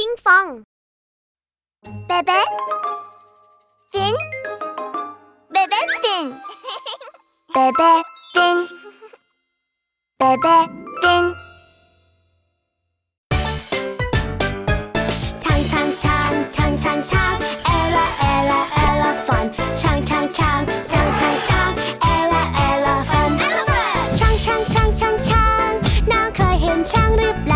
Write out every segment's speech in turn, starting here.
พิงฟองเบเบ้ฟินเบเบ้ฟินเบเบ้ฟินเบเบ้ฟินช้างช้างช้างช้างช้างช้างเอลาเอลาเอลาฟันช้างช้างช้างช้างช้างช้างเอลาเอลาฟันช้างช้างช้างช้างช้างน้องเคยเห็นช้างหรือเปล่า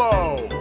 Hello!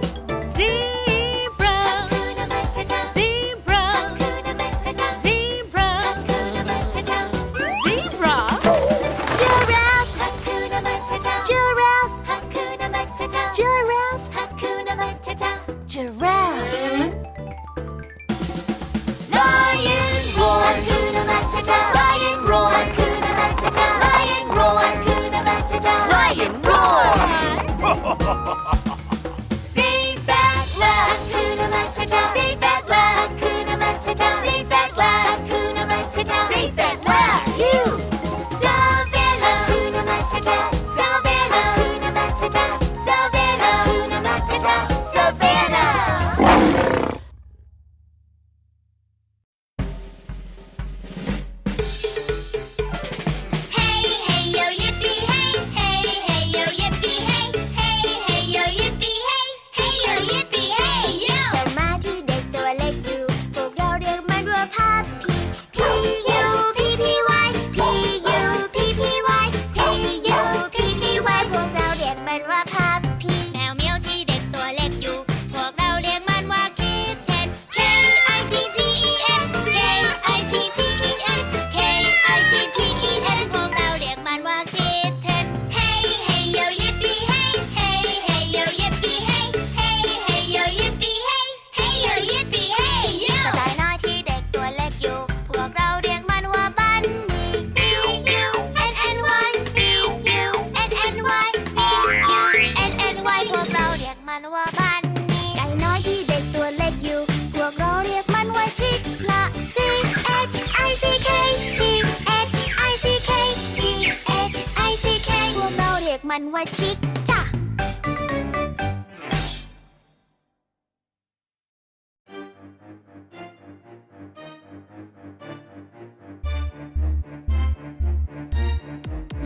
มันว่าชิกจ้ะ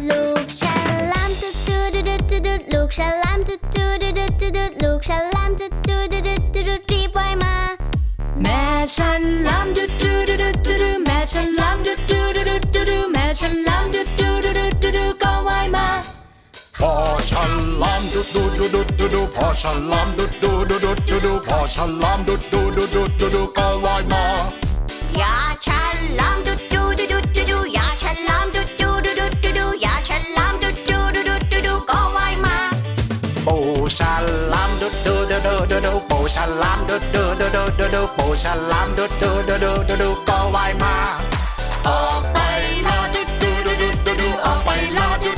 ลูกฉลามตุ๊ดตุ๊ดตุ๊ดตุ๊ดตุ๊ดลูกฉลามตุ๊ดตุ๊ดตุ๊ดตุ๊ดตุ๊ดลูกฉลามตุ๊ดตุ๊ดตุ๊ดตุ๊ดตุ๊ดรีบว่ายมา แม่ฉันลำดูดูดูดูดูดูแม่ฉันลำดูดูดูดูดูดูแม่ฉันลำดูดูดูดูดูดูก็ว่ายมา พอฉันลามดุดดูดูดูดูดูพอฉันลามดุดดูดูดูดูดูพอฉันลามดุดดูดูดูดูดูก็ว่ายมาอย่าฉันลามดุดดูดูดูดูดูอย่าฉันลามดุดดูดูดูดูดูอย่าฉันลามดุดดูดูดูดูดูก็ว่ายมาปูฉันลามดุดดูดูดูดูดูปูฉันลามดุดดูดูดูดูดูปูฉันลามดุดดูดูดูดูดูก็ว่ายมาออกไปลาดุดดูดูดูดูดูออกไปลาดุดดูดูดู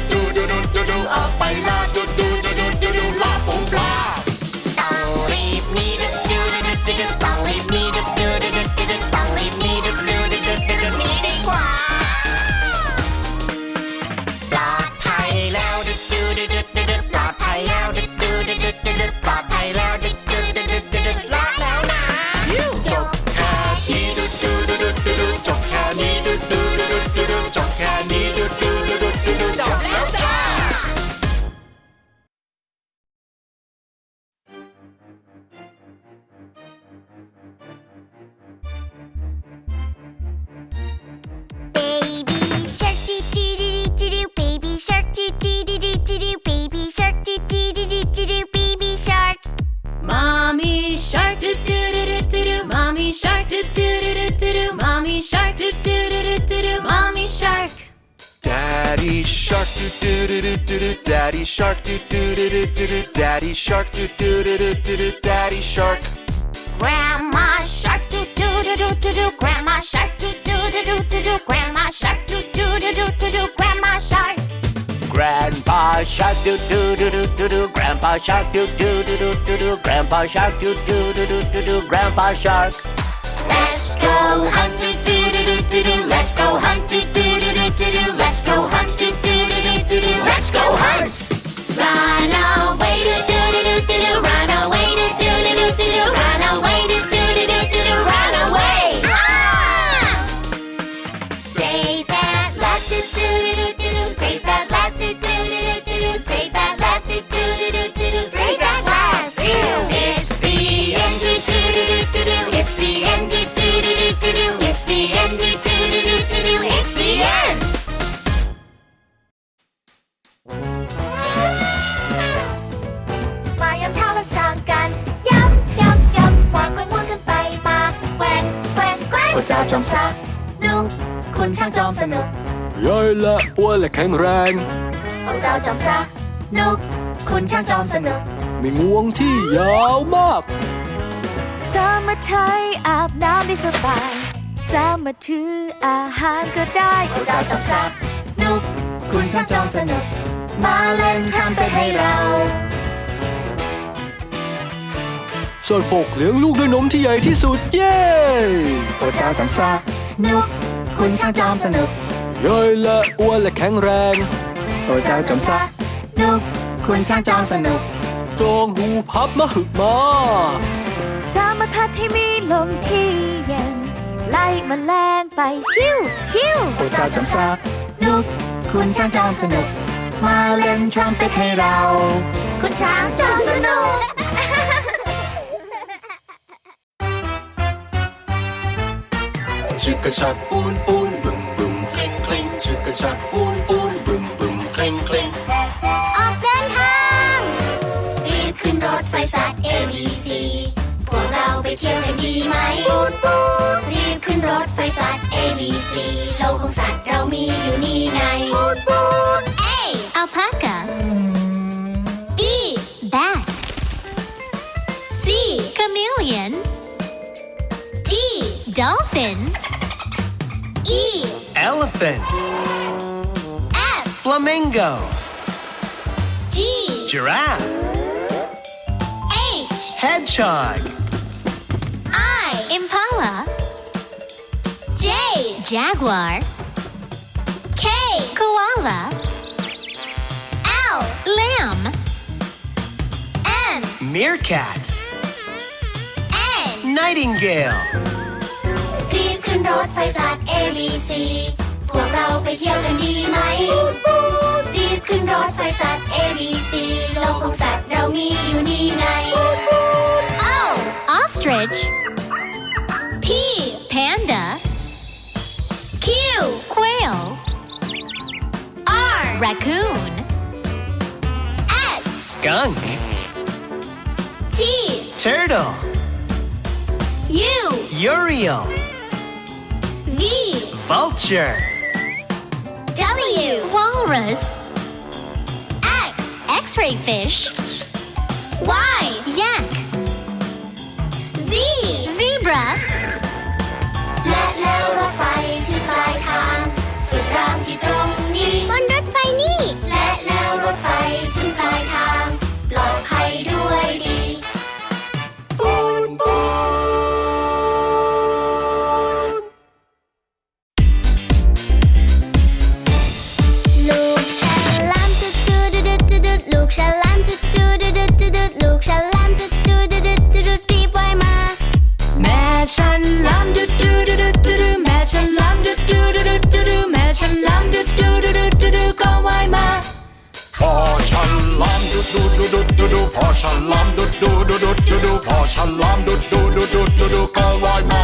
Daddy shark do do do do do do Daddy shark do do do do do do Daddy shark do do do do do do Daddy shark Grandma shark do do do do do do Grandma shark do do do do do do Grandma shark do do do do do do Grandma shark Grandpa shark do do do do do do Grandpa shark do do do do do do Grandpa shark do do do do do do Grandpa shark Let's go hunt do do do do do do Let's go hunt do Let's go hunt. Let's go hunt. Run away. Run away. Run away. สนุกคุณช่างจอมสนุกย่อยละอ้วนและแข็งแรงพระเจ้าจอมสนุกคุณช่างจอมสนุกมีงวงที่ยาวมาก สามารถใช้อาบน้ำได้สบาย สามารถถืออาหารก็ได้พระเจ้าจอมสนุกคุณช่างจอมสนุก มาเล่นทำเป็นให้เรา ส่วนปกเลี้ยงลูกด้วยนมที่ใหญ่ที่สุด เย้พระเจ้าจอมสนุกคุณช่างจอมสนุกย่อยละอ้วนและแข็งแรงพระเจ้าจอมสนุกคุณช่างจอมสนุกทรงหูพับมาหึกมาสามารถพัดให้มีลมที่เย็น ไล่มแมลงไปชิวชิวพระเจ้าจอมสนุกคุณช่างจอมสนุก มาเล่นทำเป็นให้เรา คุณช้างจอมสนุก กกระชักปูนปูนบึมบึมเคล่งเคล่งชึกกระชักปูนปูนบึมบึมเคล่งเคล่งออกเดินทางรีบขึ้นรถไฟสาย A B C พวกเราไปเที่ยวกันดีไหมปูนปูนรีบขึ้นรถไฟสาย A B C โลกของสัตว์ Elephant, F flamingo, G giraffe, H hedgehog, I Impala J Jaguar K Koala L Lamb M meerkat, N nightingale. รีบขึ้นรถไฟสาย ABC พ วกเราไปเที่ยวกันดีไหมรีบขึ้นรถไฟสาย ABC โลกของสัตว์เรามีอยู่นี่ไง O Ostrich P Panda Q Quail R Raccoon S Skunk, T turtle, U uriel, V vulture, W Walrus. X. X-ray fish. Y. Yak ลามดุดดูดูดูดูดูพอฉันลามดุดดูดูดูดูดูพอฉันลามดุดดูดูดูดูดูก็ว่ายมา